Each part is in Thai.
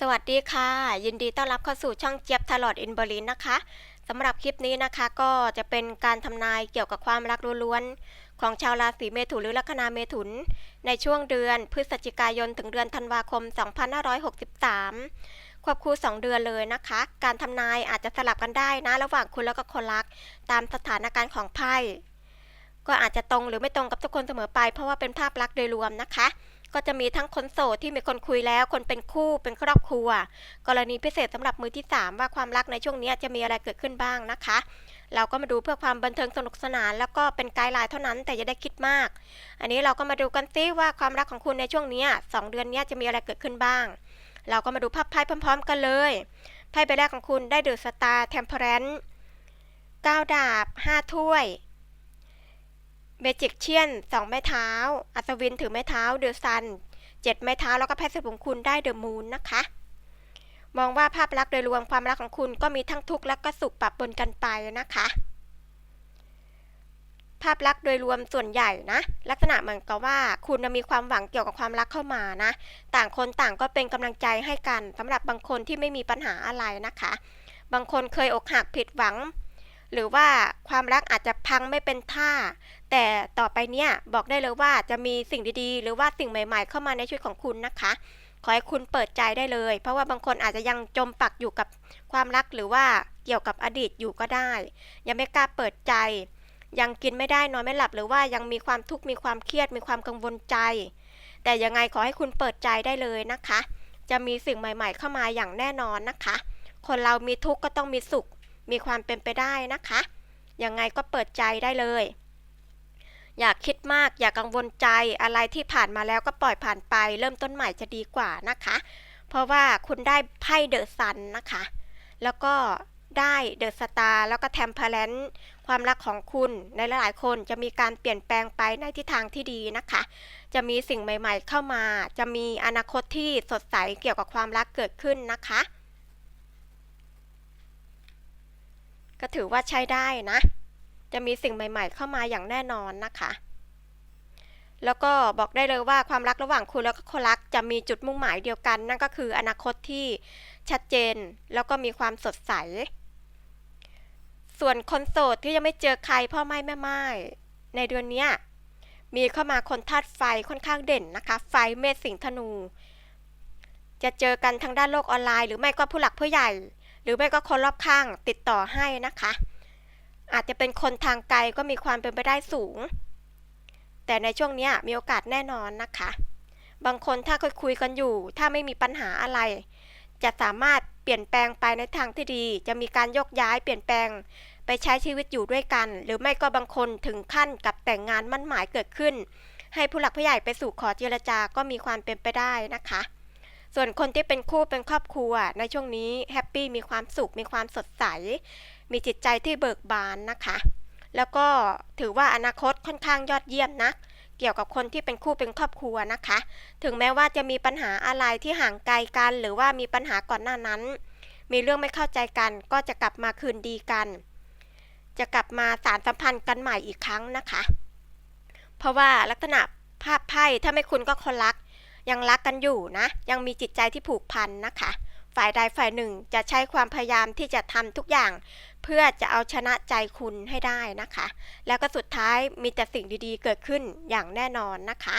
สวัสดีค่ะ ยินดีต้อนรับเข้าสู่ช่องเจี๊ยบตลอดอินเบอร์ลินนะคะสำหรับคลิปนี้นะคะก็จะเป็นการทำนายเกี่ยวกับความรักล้วนๆของชาวราศีเมถุนหรือลัคนาเมถุน ในช่วงเดือนพฤศจิกายนถึงเดือนธันวาคม 2563 ควบคู่ 2 เดือนเลยนะคะ การทำนายอาจจะสลับกันได้นะ ระหว่างคุณแล้วก็คนรัก ตามสถานการณ์ของไพ่ก็อาจจะตรงหรือไม่ตรงกับทุกคนเสมอไป เพราะว่าเป็นภาพลักษณ์โดยรวมนะคะ ก็จะมีทั้งคนโสดที่มีคนคุยแล้ว คนเป็นคู่เป็นครอบครัว กรณีพิเศษสำหรับมือที่ 3 ว่าความรักในช่วงนี้จะมีอะไรเกิดขึ้นบ้างนะคะ เราก็มาดูเพื่อความบันเทิงสนุกสนาน แล้วก็เป็นไกด์ไลน์เท่านั้นแต่อย่าได้คิดมาก อันนี้เราก็มาดูกันซิว่าความรักของคุณในช่วงนี้สองเดือนนี้จะมีอะไรเกิดขึ้นบ้าง เราก็มาดูภาพไพ่พร้อม ๆ กันเลยไพ่ใบแรกของคุณได้เดอะสตาร์เทมเพลนเก้าดาบห้าถ้วย เมจิกเชียนสองไม้เท้า อัศวินถือไม้เท้า เดอะซันเจ็ดไม้เท้า แล้วก็ไพ่สิบของคุณได้เดอะมูนนะคะ มองว่าภาพลักษณ์โดยรวมความรักของคุณก็มีทั้งทุกข์และก็สุขปะปนกันไปนะคะ ภาพลักษณ์โดยรวมส่วนใหญ่นะ ลักษณะเหมือนกับว่าคุณน่ะมีความหวังเกี่ยวกับความรักเข้ามานะ ต่างคนต่างก็เป็นกำลังใจให้กันสำหรับบางคนที่ไม่มีปัญหาอะไรนะคะ บางคนเคยอกหักผิดหวัง หรือว่าความรักอาจจะพังไม่เป็นท่า แต่ต่อไปเนี่ยบอกได้เลยว่าจะมีสิ่งดีๆ หรือว่าสิ่งใหม่ ๆ เข้ามาในชีวิตของคุณนะคะ ขอให้คุณเปิดใจได้เลย เพราะว่าบางคนอาจจะยังจมปักอยู่กับความรักหรือว่าเกี่ยวกับอดีตอยู่ก็ได้ ยังไม่กล้าเปิดใจ ยังกินไม่ได้นอนไม่หลับ หรือว่ายังมีความทุกข์มีความเครียดมีความกังวลใจ แต่ยังไงขอให้คุณเปิดใจได้เลยนะคะ จะมีสิ่งใหม่ ๆ เข้ามาอย่างแน่นอนนะคะ คนเรามีทุกข์ก็ต้องมีสุข มีความเป็นไปได้นะคะ ยังไงก็เปิดใจได้เลย อย่าคิดมากอย่ากังวลใจอะไรที่ผ่านมาแล้วก็ปล่อยผ่านไป เริ่มต้นใหม่จะดีกว่านะคะ เพราะว่าคุณได้ไพ่เดอะซันนะคะ แล้วก็ได้เดอะสตาร์แล้วก็แทมเพลนความรักของคุณในหลายๆคนจะมีการเปลี่ยนแปลงไปในทิศทางที่ดีนะคะ จะมีสิ่งใหม่ๆเข้ามา จะมีอนาคตที่สดใสเกี่ยวกับความรักเกิดขึ้นนะคะ ก็ถือว่าใช้ได้นะ จะมีสิ่งใหม่ๆ เข้ามาอย่างแน่นอนนะคะ แล้วก็บอกได้เลยว่าความรักระหว่างคุณแล้วก็คนรักจะมีจุดมุ่งหมายเดียวกัน นั่นก็คืออนาคตที่ชัดเจน แล้วก็มีความสดใส ส่วนคนโสดที่ยังไม่เจอใครพ่อไม่แม่ไม้ในเดือนนี้มีเข้ามาคนธาตุไฟค่อนข้างเด่นนะคะ ไฟเมษสิงธนู จะเจอกันทางด้านโลกออนไลน์ หรือไม่ก็ผู้หลักผู้ใหญ่ หรือไม่ก็คนรอบข้างติดต่อให้นะคะ อาจจะเป็นคนทางไกลก็มีความเป็นไปได้สูง แต่ในช่วงนี้มีโอกาสแน่นอนนะคะ บางคนถ้าคุยคุยกันอยู่ ถ้าไม่มีปัญหาอะไร จะสามารถเปลี่ยนแปลงไปในทางที่ดี จะมีการยกย้ายเปลี่ยนแปลงไปใช้ชีวิตอยู่ด้วยกัน หรือไม่ก็บางคนถึงขั้นกับแต่งงานมั่นหมายเกิดขึ้น ให้ผู้หลักผู้ใหญ่ไปสู่ขอเจรจาก็มีความเป็นไปได้นะคะ ส่วนคนที่เป็นคู่เป็นครอบครัวในช่วงนี้แฮปปี้มีความสุขมีความสดใส มีจิตใจที่เบิกบานนะคะ แล้วก็ถือว่าอนาคตค่อนข้างยอดเยี่ยมนะเกี่ยวกับคนที่เป็นคู่เป็นครอบครัวนะคะ ถึงแม้ว่าจะมีปัญหาอะไรที่ห่างไกลกัน หรือว่ามีปัญหาก่อนหน้านั้น มีเรื่องไม่เข้าใจกัน ก็จะกลับมาคืนดีกัน จะกลับมาสารสัมพันธ์กันใหม่อีกครั้งนะคะ เพราะว่าลักษณะภาพไพ่ถ้าไม่คุณก็คนรัก ยังรักกันอยู่นะ ยังมีจิตใจที่ผูกพันนะคะ ฝ่ายใดฝ่ายหนึ่งจะใช้ความพยายามที่จะทำทุกอย่าง เพื่อจะเอาชนะใจคุณให้ได้นะคะ แล้วก็สุดท้ายมีแต่สิ่งดีๆ เกิดขึ้นอย่างแน่นอนนะคะ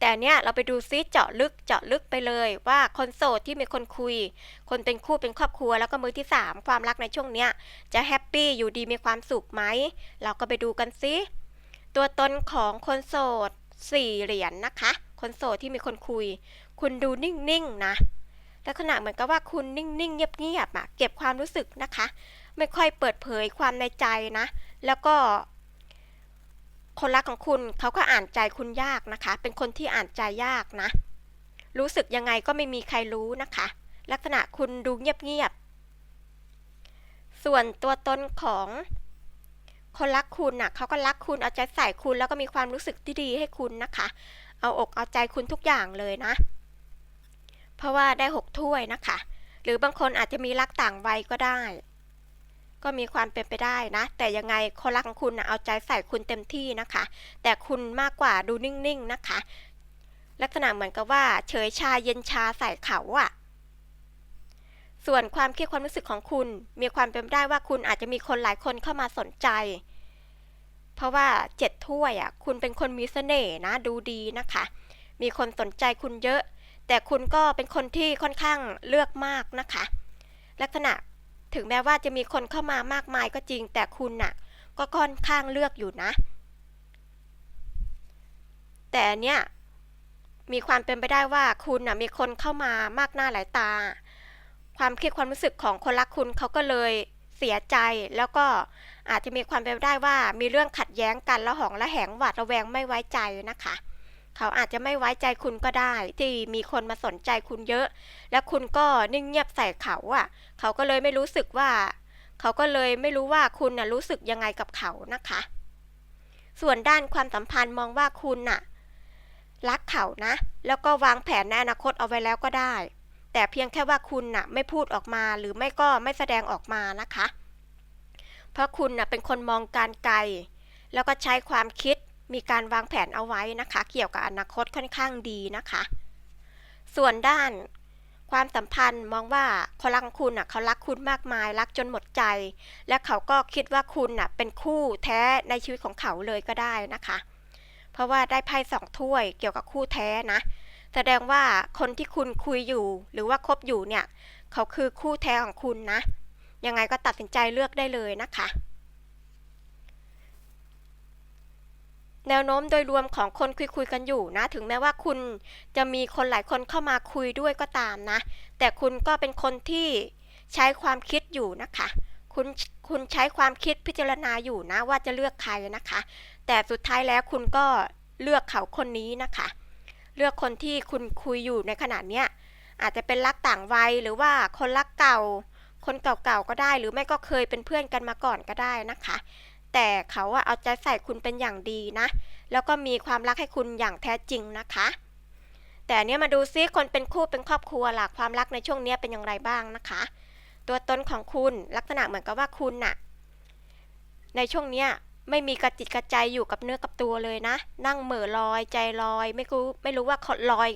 แต่เนี้ยเราไปดูซิเจาะลึกเจาะลึกไปเลยว่าคนโสดที่มีคนคุย คนเป็นคู่เป็นครอบครัวแล้วก็มือที่ 3 ความรักในช่วงเนี้ยจะแฮปปี้อยู่ดีมีความสุขไหมเราก็ไปดูกันซิตัวตนของคนโสดสี่เหรียญนนะคะ คนโสดที่มีคนคุย คุณดูนิ่งๆนะลักษณะเหมือนกับว่าคุณนิ่งๆเงียบๆอะเก็บความรู้สึกนะคะ ไม่ค่อยเปิดเผยความในใจนะ แล้วก็ คนรักของคุณเขาก็อ่านใจคุณยากนะคะ เป็นคนที่อ่านใจยากนะ รู้สึกยังไงก็ไม่มีใครรู้นะคะ ลักษณะคุณดูเงียบๆส่วนตัวตนของคนรักคุณน่ะเขาก็รักคุณเอาใจใส่คุณแล้วก็มีความรู้สึกที่ดีให้คุณนะคะ เอาอกเอาใจคุณทุกอย่างเลยนะ เพราะว่าได้หกถ้วยนะคะ หรือบางคนอาจจะมีรักต่างวัยก็ได้ ก็มีความเป็นไปได้นะ แต่ยังไงคนรักของคุณนะเอาใจใส่คุณเต็มที่นะคะ แต่คุณมากกว่าดูนิ่งๆนะคะ ลักษณะเหมือนกับว่า เฉยชาเย็นชาใส่เขาอะส่วนความคิดความรู้สึกของคุณ มีความเป็นไปได้ว่าคุณอาจจะมีคนหลายคนเข้ามาสนใจ เพราะว่าเจ็ดถ้วยอะคุณเป็นคนมีเสน่ห์นะดูดีนะคะ มีคนสนใจคุณเยอะ แต่คุณก็เป็นคนที่ค่อนข้างเลือกมากนะคะ ลักษณะถึงแม้ว่าจะมีคนเข้ามามากมายก็จริง แต่คุณน่ะ ก็ค่อนข้างเลือกอยู่นะ แต่เนี้ยมีความเป็นไปได้ว่าคุณน่ะมีคนเข้ามามากหน้าหลายตา ความคิดความรู้สึกของคนรักคุณเขาก็เลยเสียใจแล้วก็ อาจจะมีความเป็นไปได้ว่ามีเรื่องขัดแย้งกันแล้วหองและแหงหวาดระแวงไม่ไว้ใจนะคะ เขาอาจจะไม่ไว้ใจคุณก็ได้ ที่มีคนมาสนใจคุณเยอะ แล้วคุณก็นิ่งเงียบใส่เขาอะ เขาก็เลยไม่รู้สึกว่า เขาก็เลยไม่รู้ว่าคุณน่ะรู้สึกยังไงกับเขานะคะ ส่วนด้านความสัมพันธ์มองว่าคุณน่ะรักเขานะ แล้วก็วางแผนในอนาคตเอาไว้แล้วก็ได้ แต่เพียงแค่ว่าคุณน่ะ ไม่พูดออกมาหรือไม่ก็ไม่แสดงออกมานะคะ เพราะคุณนะเป็นคนมองการไกล แล้วก็ใช้ความคิดมีการวางแผนเอาไว้นะคะ เกี่ยวกับอนาคตค่อนข้างดีนะคะ ส่วนด้านความสัมพันธ์มองว่าคนรักคุณน่ะเขารักคุณมากมาย รักจนหมดใจ และเขาก็คิดว่าคุณน่ะเป็นคู่แท้ในชีวิตของเขาเลยก็ได้นะคะ เพราะว่าได้ไพ่สองถ้วยเกี่ยวกับคู่แท้นะ แสดงว่าคนที่คุณคุยอยู่ หรือว่าคบอยู่เนี่ย เขาคือคู่แท้ของคุณนะ ยังไงก็ตัดสินใจเลือกได้เลยนะคะ แนวโน้มโดยรวมของคนคุยคุยกันอยู่นะ ถึงแม้ว่าคุณจะมีคนหลายคนเข้ามาคุยด้วยก็ตามนะ แต่คุณก็เป็นคนที่ใช้ความคิดอยู่นะคะ คุณคุณใช้ความคิดพิจารณาอยู่นะว่าจะเลือกใครนะคะ แต่สุดท้ายแล้วคุณก็เลือกเขาคนนี้นะคะ เลือกคนที่คุณคุยอยู่ในขณะเนี้ยอาจจะเป็นรักต่างวัยหรือว่าคนรักเก่า คนเก่าๆก็ได้ หรือไม่ก็เคยเป็นเพื่อนกันมาก่อนก็ได้นะคะ แต่เขาอะเอาใจใส่คุณเป็นอย่างดีนะ แล้วก็มีความรักให้คุณอย่างแท้จริงนะคะ แต่เนี้ยมาดูซิคนเป็นคู่เป็นครอบครัวหล่ะความรักในช่วงเนี้ยเป็นอย่างไรบ้างนะคะ ตัวตนของคุณลักษณะเหมือนกับว่าคุณน่ะ ในช่วงเนี้ยไม่มีกระจิตกระใจอยู่กับเนื้อกับตัวเลยนะ นั่งเหม่อลอยใจลอย ไม่รู้ไม่รู้ว่าขาลอย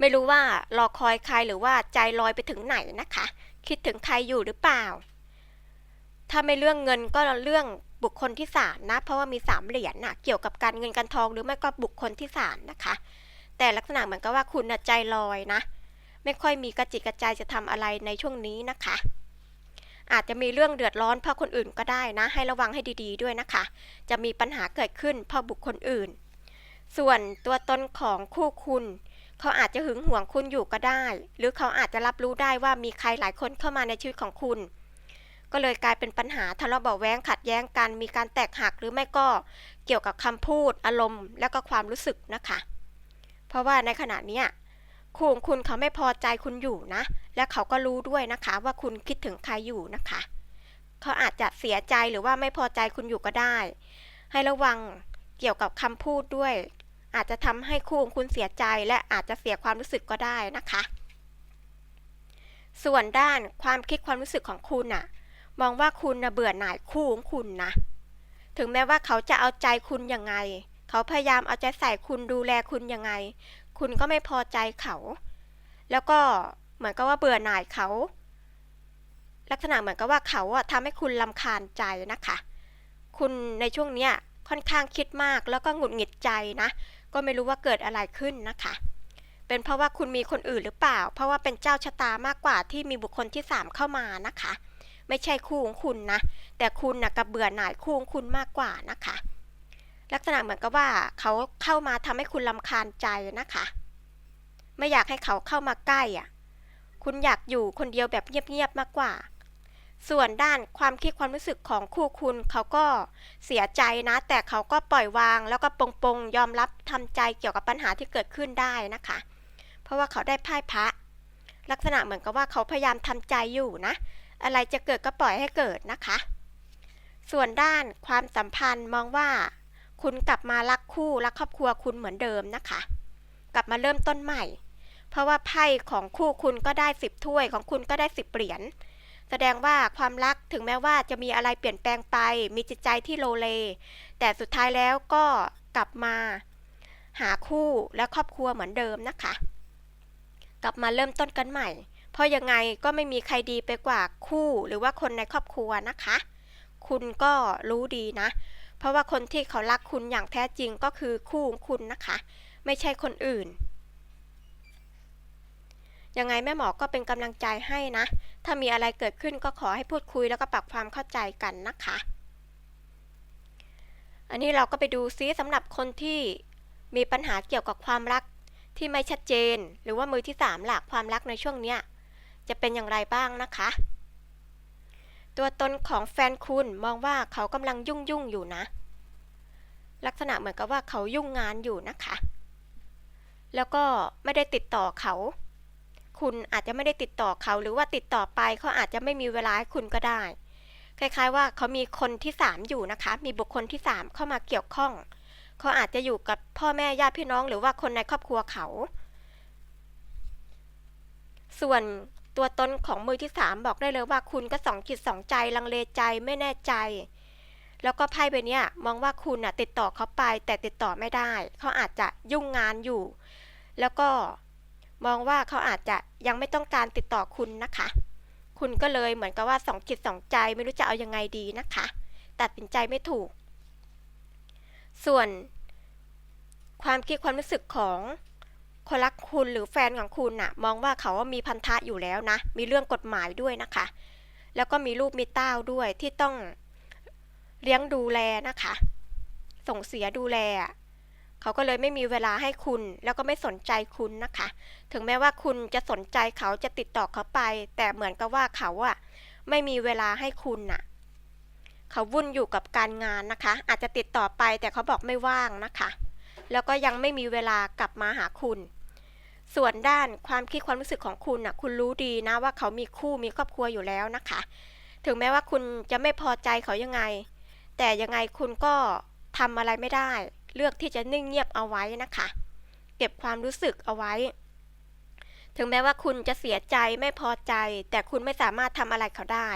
ไม่รู้ว่ารอคอยใครหรือว่าใจลอยไปถึงไหนนะคะ คิดถึงใครอยู่หรือเปล่า ถ้าไม่เรื่องเงินก็เรื่องบุคคลที่สามนะ เพราะว่ามีสามเหรียญน่ะเกี่ยวกับการเงินการทองหรือไม่ก็บุคคลที่สามนะคะ แต่ลักษณะเหมือนกับว่าคุณใจลอยนะ ไม่ค่อยมีกระจิตกระใจจะทำอะไรในช่วงนี้นะคะ อาจจะมีเรื่องเดือดร้อนเพราะคนอื่นก็ได้นะ ให้ระวังให้ดี ๆ ด้วยนะคะ จะมีปัญหาเกิดขึ้นเพราะบุคคลอื่น ส่วนตัวตนของคู่คุณ เขาอาจจะหึงหวงคุณอยู่ก็ได้ หรือเขาอาจจะรับรู้ได้ว่ามีใครหลายคนเข้ามาในชีวิตของคุณ ก็เลยกลายเป็นปัญหาทะเลาะเบาะแว้งขัดแย้งกัน มีการแตกหักหรือไม่ก็เกี่ยวกับคำพูด อารมณ์ และก็ความรู้สึกนะคะ เพราะว่าในขณะเนี้ยคู่ของคุณเขาไม่พอใจคุณอยู่นะ และเขาก็รู้ด้วยนะคะว่าคุณคิดถึงใครอยู่นะคะ เขาอาจจะเสียใจหรือว่าไม่พอใจคุณอยู่ก็ได้ ให้ระวังเกี่ยวกับคำพูดด้วย อาจจะทำให้คู่ของคุณเสียใจและอาจจะเสียความรู้สึกก็ได้นะคะ ส่วนด้านความคิดความรู้สึกของคุณน่ะ มองว่าคุณนะเบื่อหน่ายคู่ของคุณนะ ถึงแม้ว่าเขาจะเอาใจคุณยังไง เขาพยายามเอาใจใส่คุณดูแลคุณยังไง คุณก็ไม่พอใจเขา แล้วก็เหมือนกับว่าเบื่อหน่ายเขา ลักษณะเหมือนกับว่าเขาอะทำให้คุณลำคาญใจนะคะ คุณในช่วงเนี้ยค่อนข้างคิดมากแล้วก็หงุดหงิดใจนะ ก็ไม่รู้ว่าเกิดอะไรขึ้นนะคะ เป็นเพราะว่าคุณมีคนอื่นหรือเปล่า เพราะว่าเป็นเจ้าชะตามากกว่าที่มีบุคคลที่สามเข้ามานะคะ ไม่ใช่คู่ของคุณนะ แต่คุณนะกับเบื่อหน่ายคู่ของคุณมากกว่านะคะ ลักษณะเหมือนกับว่าเขาเข้ามาทำให้คุณลำคาญใจนะคะ ไม่อยากให้เขาเข้ามาใกล้อะ คุณอยากอยู่คนเดียวแบบเงียบๆมากกว่า ส่วนด้านความคิดความรู้สึกของคู่คุณเขาก็เสียใจนะ แต่เขาก็ปล่อยวาง แล้วก็ปรงปงๆยอมรับทำใจเกี่ยวกับปัญหาที่เกิดขึ้นได้นะคะ เพราะว่าเขาได้ไพ่พระ ลักษณะเหมือนกับว่าเขาพยายามทำใจอยู่นะ อะไรจะเกิดก็ปล่อยให้เกิดนะคะ ส่วนด้านความสัมพันธ์มองว่า คุณกลับมารักคู่รักครอบครัวคุณเหมือนเดิมนะคะ กลับมาเริ่มต้นใหม่ เพราะว่าไพ่ของคู่คุณก็ได้สิบถ้วยของคุณก็ได้สิบเหรียญ แสดงว่าความรักถึงแม้ว่าจะมีอะไรเปลี่ยนแปลงไป มีจิตใจที่โลเล แต่สุดท้ายแล้วก็กลับมา หาคู่และครอบครัวเหมือนเดิมนะคะ กลับมาเริ่มต้นกันใหม่ เพราะยังไงก็ไม่มีใครดีไปกว่าคู่หรือว่าคนในครอบครัวนะคะ คุณก็รู้ดีนะ เพราะว่าคนที่เขารักคุณอย่างแท้จริงก็คือคู่ของคุณนะคะ ไม่ใช่คนอื่นยังไงแม่หมอก็เป็นกำลังใจให้นะ ถ้ามีอะไรเกิดขึ้นก็ขอให้พูดคุยแล้วก็ปรับความเข้าใจกันนะคะ อันนี้เราก็ไปดูซิสำหรับคนที่มีปัญหาเกี่ยวกับความรักที่ไม่ชัดเจน หรือว่ามือที่สามหลักความรักในช่วงเนี้ยจะเป็นอย่างไรบ้างนะคะ ตัวตนของแฟนคุณมองว่าเขากำลังยุ่งยุ่งอยู่นะ ลักษณะเหมือนกับว่าเขายุ่งงานอยู่นะคะ แล้วก็ไม่ได้ติดต่อเขา คุณอาจจะไม่ได้ติดต่อเขา หรือว่าติดต่อไปเขาอาจจะไม่มีเวลาให้คุณก็ได้ คล้ายๆว่าเขามีคนที่สามอยู่นะคะ มีบุคคลที่สามเข้ามาเกี่ยวข้อง เขาอาจจะอยู่กับพ่อแม่ญาติพี่น้อง หรือว่าคนในครอบครัวเขา ส่วนตัวตนของมือที่สามบอกได้เลยว่าคุณก็สองจิตสองใจลังเลใจไม่แน่ใจ แล้วก็ไพ่ใบเนี้ยมองว่าคุณน่ะติดต่อเขาไปแต่ติดต่อไม่ได้ เขาอาจจะยุ่งงานอยู่ แล้วก็ มองว่าเขาอาจจะยังไม่ต้องการติดต่อคุณนะคะ คุณก็เลยเหมือนกับว่าสองจิตสองใจไม่รู้จะเอายังไงดีนะคะ ตัดสินใจไม่ถูก ส่วนความคิดความรู้สึกของคนรักคุณหรือแฟนของคุณน่ะ มองว่าเขามีพันธะอยู่แล้วนะ มีเรื่องกฎหมายด้วยนะคะ แล้วก็มีลูกมีเต้าด้วยที่ต้องเลี้ยงดูแลนะคะ ส่งเสียดูแลอะ เขาก็เลยไม่มีเวลาให้คุณ แล้วก็ไม่สนใจคุณนะคะ ถึงแม้ว่าคุณจะสนใจเขาจะติดต่อเขาไป แต่เหมือนกับว่าเขาอะไม่มีเวลาให้คุณน่ะ เขาวุ่นอยู่กับการงานนะคะ อาจจะติดต่อไปแต่เขาบอกไม่ว่างนะคะ แล้วก็ยังไม่มีเวลากลับมาหาคุณ ส่วนด้านความคิดความรู้สึกของคุณน่ะ คุณรู้ดีนะว่าเขามีคู่มีครอบครัวอยู่แล้วนะคะ ถึงแม้ว่าคุณจะไม่พอใจเขายังไง แต่ยังไงคุณก็ทำอะไรไม่ได้ เลือกที่จะนิ่งเงียบเอาไว้นะคะ เก็บความรู้สึกเอาไว้ ถึงแม้ว่าคุณจะเสียใจไม่พอใจ แต่คุณไม่สามารถทำอะไรเขาได้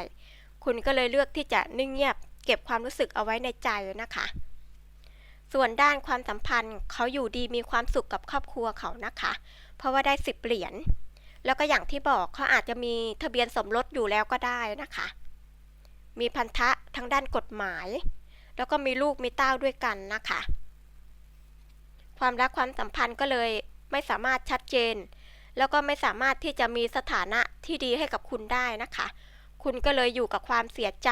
คุณก็เลยเลือกที่จะนิ่งเงียบ เก็บความรู้สึกเอาไว้ในใจนะคะ ส่วนด้านความสัมพันธ์เขาอยู่ดีมีความสุขกับครอบครัวเขานะคะ เพราะว่าได้สิบเหรียญแล้วก็อย่างที่บอกเขาอาจจะมีทะเบียนสมรสอยู่แล้วก็ได้นะคะ มีพันธะทางด้านกฎหมาย แล้วก็มีลูกมีเต้าด้วยกันนะคะ ความรักความสัมพันธ์ก็เลยไม่สามารถชัดเจน แล้วก็ไม่สามารถที่จะมีสถานะที่ดีให้กับคุณได้นะคะ คุณก็เลยอยู่กับความเสียใจ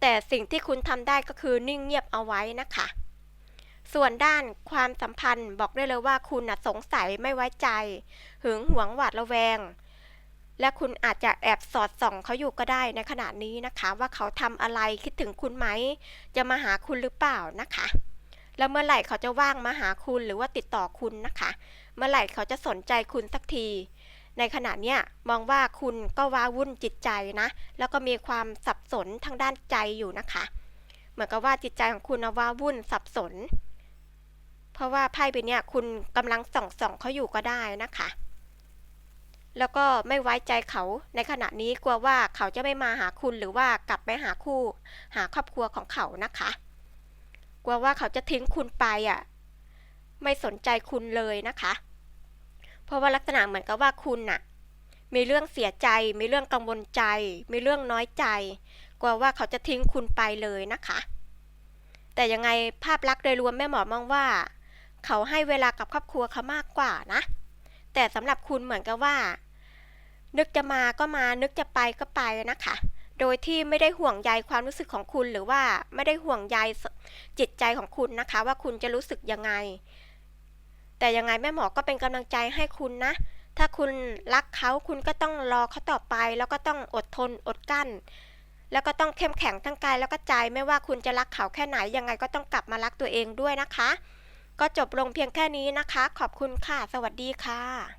แต่สิ่งที่คุณทำได้ก็คือนิ่งเงียบเอาไว้นะคะ ส่วนด้านความสัมพันธ์บอกได้เลยว่าคุณน่ะสงสัยไม่ไว้ใจ หึงหวงหวาดระแวง และคุณอาจจะแอบสอดส่องเขาอยู่ก็ได้ในขณะนี้นะคะ ว่าเขาทำอะไรคิดถึงคุณไหม จะมาหาคุณหรือเปล่านะคะ แล้วเมื่อไหร่เขาจะว่างมาหาคุณหรือว่าติดต่อคุณนะคะ เมื่อไหร่เขาจะสนใจคุณสักที ในขณะเนี้ยมองว่าคุณก็ว้าวุ่นจิตใจนะ แล้วก็มีความสับสนทางด้านใจอยู่นะคะ เหมือนกับว่าจิตใจของคุณนะว้าวุ่นสับสน เพราะว่าไพ่ใบเนี้ยคุณกำลังส่องส่องเขาอยู่ก็ได้นะคะแล้วก็ไม่ไว้ใจเขาในขณะนี้กลัวว่าเขาจะไม่มาหาคุณหรือว่ากลับไปหาคู่ หาครอบครัวของเขานะคะ ลัวว่าเขาจะทิ้งคุณไปอะ ไม่สนใจคุณเลยนะคะ เพราะว่าลักษณะเหมือนกับว่าคุณน่ะ มีเรื่องเสียใจ มีเรื่องกังวลใจ มีเรื่องน้อยใจ กลัวว่าเขาจะทิ้งคุณไปเลยนะคะ แต่ยังไงภาพลักษณ์โดยรวมแม่หมอมองว่า เขาให้เวลากับครอบครัวเขามากกว่านะ แต่สำหรับคุณเหมือนกับว่า นึกจะมาก็มา นึกจะไปก็ไปนะคะโดยที่ไม่ได้ห่วงใยความรู้สึกของคุณหรือว่าไม่ได้ห่วงใย จิตใจของคุณนะคะ ว่าคุณจะรู้สึกยังไง แต่ยังไงแม่หมอก็เป็นกำลังใจให้คุณนะ ถ้าคุณรักเขาคุณก็ต้องรอเขาต่อไป แล้วก็ต้องอดทนอดกั้น แล้วก็ต้องเข้มแข็งทั้งกายแล้วก็ใจไม่ว่าคุณจะรักเขาแค่ไหนยังไงก็ต้องกลับมารักตัวเองด้วยนะคะ ก็จบลงเพียงแค่นี้นะคะ ขอบคุณค่ะ สวัสดีค่ะ